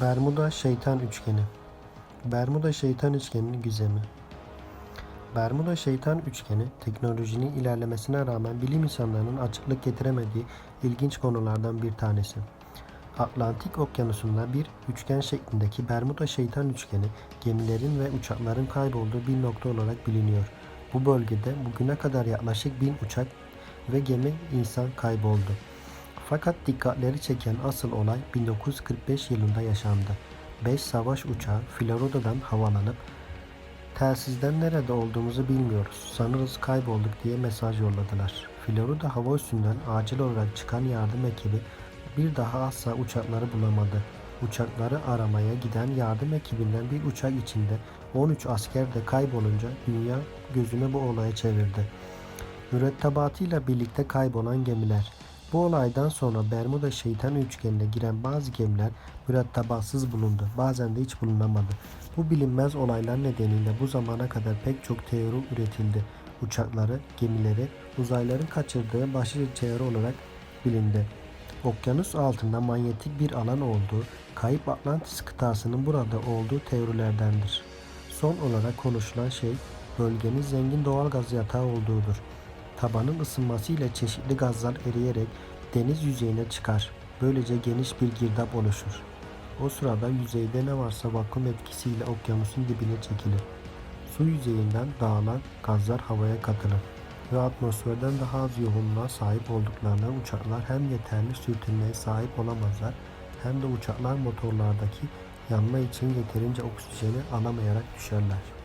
Bermuda Şeytan Üçgeni Bermuda Şeytan Üçgeni'nin gizemi Bermuda Şeytan Üçgeni, teknolojinin ilerlemesine rağmen bilim insanlarının açıklık getiremediği ilginç konulardan bir tanesi. Atlantik Okyanusu'nda bir üçgen şeklindeki Bermuda Şeytan Üçgeni, gemilerin ve uçakların kaybolduğu bir nokta olarak biliniyor. Bu bölgede bugüne kadar yaklaşık bin uçak ve gemi insan kayboldu. Fakat dikkatleri çeken asıl olay 1945 yılında yaşandı. 5 savaş uçağı Florida'dan havalanıp telsizden nerede olduğumuzu bilmiyoruz. Sanırız kaybolduk diye mesaj yolladılar. Florida hava üssünden acil olarak çıkan yardım ekibi bir daha asla uçakları bulamadı. Uçakları aramaya giden yardım ekibinden bir uçak içinde 13 asker de kaybolunca dünya gözünü bu olaya çevirdi mürettebatıyla birlikte kaybolan gemiler. Bu olaydan sonra Bermuda şeytan üçgenine giren bazı gemiler mürettebatsız bulundu. Bazen de hiç bulunamadı. Bu bilinmez olaylar nedeniyle bu zamana kadar pek çok teori üretildi. Uçakları, gemileri, uzaylıların kaçırdığı başlıca teori olarak bilindi. Okyanus altında manyetik bir alan olduğu, kayıp Atlantis kıtasının burada olduğu teorilerdendir. Son olarak konuşulan şey bölgenin zengin doğal gaz yatağı olduğudur. Tabanın ısınmasıyla çeşitli gazlar eriyerek deniz yüzeyine çıkar. Böylece geniş bir girdap oluşur. O sırada yüzeyde ne varsa vakum etkisiyle okyanusun dibine çekilir. Su yüzeyinden dağılan gazlar havaya katılır ve atmosferden daha az yoğunluğa sahip olduklarından uçaklar hem yeterli sürtünmeye sahip olamazlar hem de uçaklar motorlardaki yanma için yeterince oksijeni alamayarak düşerler.